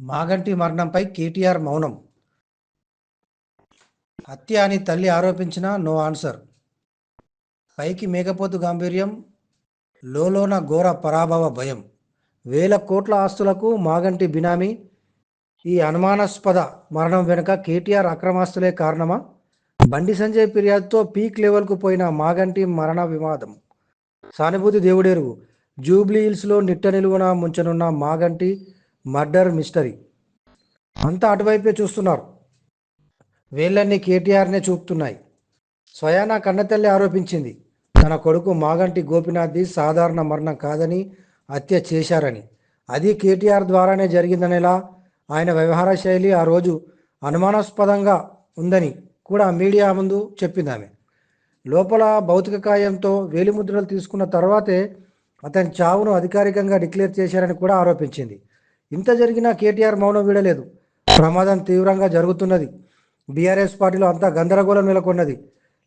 మాగంటి మరణంపై కేటీఆర్ మౌనం. హత్య అని తల్లి ఆరోపించినా నో ఆన్సర్. పైకి మేకపోతు గాంభీర్యం లోలోన ఘోర పరాభవ భయం. వేల కోట్ల ఆస్తులకు మాగంటి బినామీ. ఈ అనుమానాస్పద మరణం వెనుక కేటీఆర్ అక్రమాస్తులే కారణమా? బండి సంజయ్ ఫిర్యాదుతో పీక్ లెవెల్కు పోయిన మాగంటి మరణ వివాదం. సానుభూతి దేవుడేరు జూబ్లీ హిల్స్లో నిట్ట నిలువున ముంచనున్న మాగంటి మర్డర్ మిస్టరీ. అంతా అటువైపే చూస్తున్నారు. వేళ్ళన్నీ కేటీఆర్నే చూపుతున్నాయి. స్వయానా కన్నతల్లి ఆరోపించింది తన కొడుకు మాగంటి గోపినాథ్ది సాధారణ మరణం కాదని హత్య చేశారని. అది కేటీఆర్ ద్వారానే జరిగిందనేలా ఆయన వ్యవహార శైలి ఆ రోజు అనుమానాస్పదంగా ఉందని కూడా మీడియా ముందు చెప్పింది ఆమె లోపల భౌతిక కాయంతో వేలిముద్రలు తీసుకున్న తర్వాతే అతని చావును అధికారికంగా డిక్లేర్ చేశారని కూడా ఆరోపించింది. ఇంత జరిగినా కేటీఆర్ మౌనం వీడలేదు. ప్రమాదం తీవ్రంగా జరుగుతున్నది. బీఆర్ఎస్ పార్టీలో అంతా గందరగోళం నెలకొన్నది.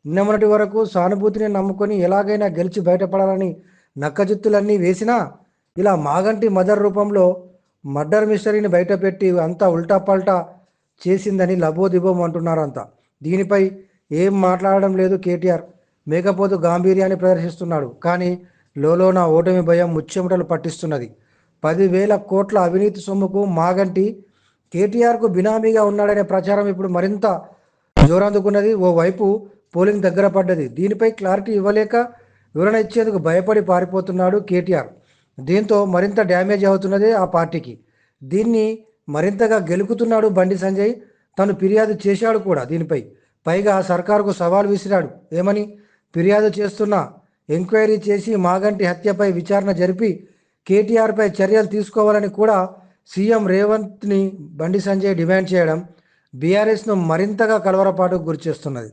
నిన్నమొన్నటి వరకు సానుభూతిని నమ్ముకొని ఎలాగైనా గెలిచి బయటపడాలని నక్కజిత్తులన్నీ వేసినా ఇలా మాగంటి మదర్ రూపంలో మర్డర్ మిస్టరీని బయటపెట్టి అంతా ఉల్టాపల్టా చేసిందని లబోదిబోం అంటున్నారు అంతా దీనిపై ఏం మాట్లాడడం లేదు కేటీఆర్. మేకపోతు గాంభీర్యాన్ని ప్రదర్శిస్తున్నాడు. కానీ లోలోన ఓటమి భయం ముచ్చెమటలు పట్టిస్తున్నది. పదివేల కోట్ల అవినీతి సొమ్ముకు మాగంటి కేటీఆర్కు బినామీగా ఉన్నాడనే ప్రచారం ఇప్పుడు మరింత జోరందుకున్నది. ఓవైపు పోలింగ్ దగ్గర పడ్డది. దీనిపై క్లారిటీ ఇవ్వలేక వివరణ ఇచ్చేందుకు భయపడి పారిపోతున్నాడు కేటీఆర్. దీంతో మరింత డ్యామేజ్ అవుతున్నది ఆ పార్టీకి. దీన్ని మరింతగా గెలుకుతున్నాడు బండి సంజయ్. తను ఫిర్యాదు చేశాడు కూడా దీనిపై. పైగా సర్కారుకు సవాల్ విసిరాడు. ఏమని? ఫిర్యాదు చేస్తున్నా ఎంక్వైరీ చేసి మాగంటి హత్యపై విచారణ జరిపి కేటీఆర్పై చర్యలు తీసుకోవాలని కూడా సీఎం రేవంత్ని బండి సంజయ్ డిమాండ్ చేయడం బీఆర్ఎస్ను మరింతగా కలవరపాటుకు గురిచేస్తున్నది.